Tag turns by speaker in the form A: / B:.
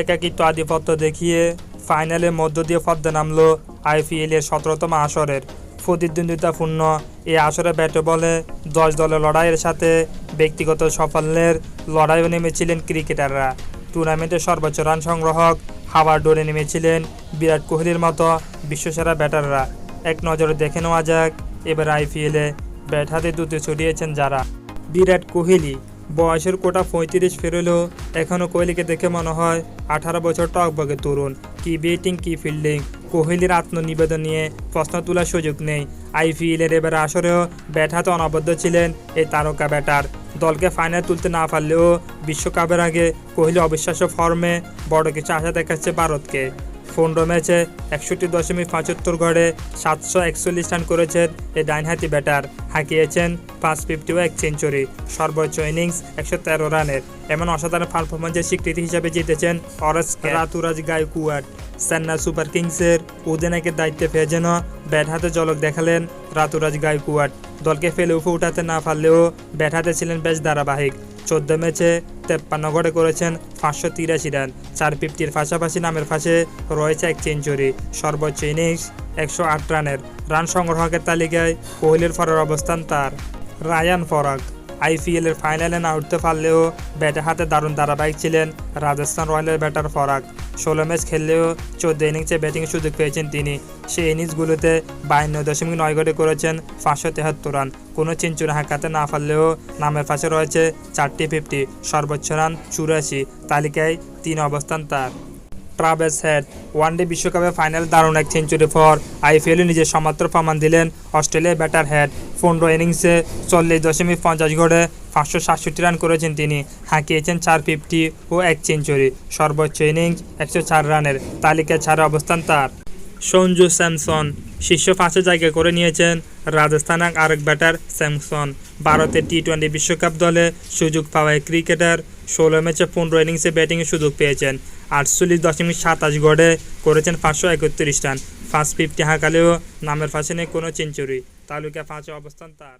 A: একাকিত্ব আধিপত্য দেখিয়ে ফাইনালের মধ্য দিয়ে পদ্মা নামলো আইপিএলের সতেরোতম আসরের। প্রতিদ্বন্দ্বিতাপূর্ণ এই আসরে ব্যাটে বলে দশ দলের লড়াইয়ের সাথে ব্যক্তিগত সাফল্যের লড়াইও নেমেছিলেন ক্রিকেটাররা। টুর্নামেন্টের সর্বোচ্চ রান সংগ্রাহক হাওয়ার ডোরে নেমেছিলেন বিরাট কোহলির মতো বিশ্বসেরা ব্যাটাররা। এক নজরে দেখে নেওয়া যাক, এবার আইপিএলে ব্যাট হাতে দুটো ছড়িয়েছেন যারা। বিরাট কোহলি বয়সের কোটা পঁয়ত্রিশ পেরোলেও এখনও কোহলিকে দেখে মনে হয় আঠারো বছর টকবগে তরুণ। কি ব্যাটিং কি ফিল্ডিং কোহলির আত্মনিবেদন নিয়ে প্রশ্ন তোলার সুযোগ নেই। আইপিএলের এবার আসরেও ব্যাট হাতে অনবদ্য ছিলেন এই তারকা ব্যাটার দলকে ফাইনাল তুলতে না পারলেও বিশ্বকাপের আগে কোহলি অবিশ্বাস্য ফর্মে বড় কিছু আশা দেখাচ্ছে ভারতকে। পনেরো ম্যাচে একষট্টি দশমিক পঁচাত্তর গড়ে সাতশো একচল্লিশ রান করেছেন এই ডাইনহাতি ব্যাটার। হাঁকিয়েছেন পাঁচ ফিফটি ও এক সেঞ্চুরি। সর্বোচ্চ ইনিংস একশো তেরো রানের। এমন অসাধারণ পারফরমেন্সের স্বীকৃতি হিসেবে জিতেছেন অরেস রাতুরাজ গায়কুয়াড চেন্নাই সুপার কিংসের অধিনায়কের দায়িত্বে পেয়ে যেন ব্যাট হাতে ঝলক দেখালেন রাতুরাজ গায়কুয়াড দলকে ফেলে উঠে উঠাতে না পারলেও ব্যাট হাতে ছিলেন বেশ ধারাবাহিক। চোদ্দ ম্যাচে তেপ্পান্ন গড়ে করেছেন পাঁচশো তিরাশি রান। চার ফিফটির পাশাপাশি নামের পাশে রয়েছে এক সেঞ্চুরি। সর্বোচ্চ ইনিংস একশো আট রানের। রান সংগ্রহকের তালিকায় কোহলির ফরার অবস্থান তার। রায়ান ফরাক। আইপিএলের ফাইনালে না উঠতে পারলেও ব্যাটে হাতে দারুণ ধারাবাহিক ছিলেন রাজস্থান রয়্যালের ব্যাটার ফরাক। ষোলো ম্যাচ খেললেও চোদ্দ ইনিংসে ব্যাটিংয়ের সুযোগ পেয়েছেন তিনি। সেই ইনিংসগুলোতে বায়ান্ন দশমিক নয় গড়ে করেছেন পাঁচশো তেহাত্তর রান। কোনো সেঞ্চুরি হাঁকাতে না পারলেও নামের পাশে রয়েছে চারটি ফিফটি, সর্বোচ্চ রান চুরাশি তালিকায় তিন অবস্থান তার। ট্রাভেস হেড ওয়ানডে বিশ্বকাপে ফাইনাল দারুণ এক সেঞ্চুরি পর আইপিএলে নিজের সমাত্র প্রমাণ দিলেন অস্ট্রেলিয়ার ব্যাটার হেড। পনেরো ইনিংসে চল্লিশ দশমিক পঞ্চাশ গড়ে পাঁচশো সাতষট্টি রান করেছেন তিনি। হাঁকিয়েছেন চার ফিফটি ও এক সেঞ্চুরি সর্বোচ্চ ইনিংস একশো চার রানের তালিকায় ছাড়া অবস্থান তার। সঞ্জু স্যামসন শীর্ষ পাঁচে জায়গা করে নিয়েছেন রাজস্থানের আরেক ব্যাটার স্যামসন। ভারতের টি টোয়েন্টি বিশ্বকাপ দলে সুযোগ পাওয়া ক্রিকেটার ষোলো ম্যাচে পনেরো ইনিংসে ব্যাটিংয়ের সুযোগ পেয়েছেন। আটচল্লিশ দশমিক সাতাশ গড়ে করেছেন পাঁচশো একত্রিশ রান। ফার্স্ট ফিফটি হাঁকালেও নামের ফাঁসে নেই কোনো সেঞ্চুরি তালুকা পাঁচে অবস্থান তার।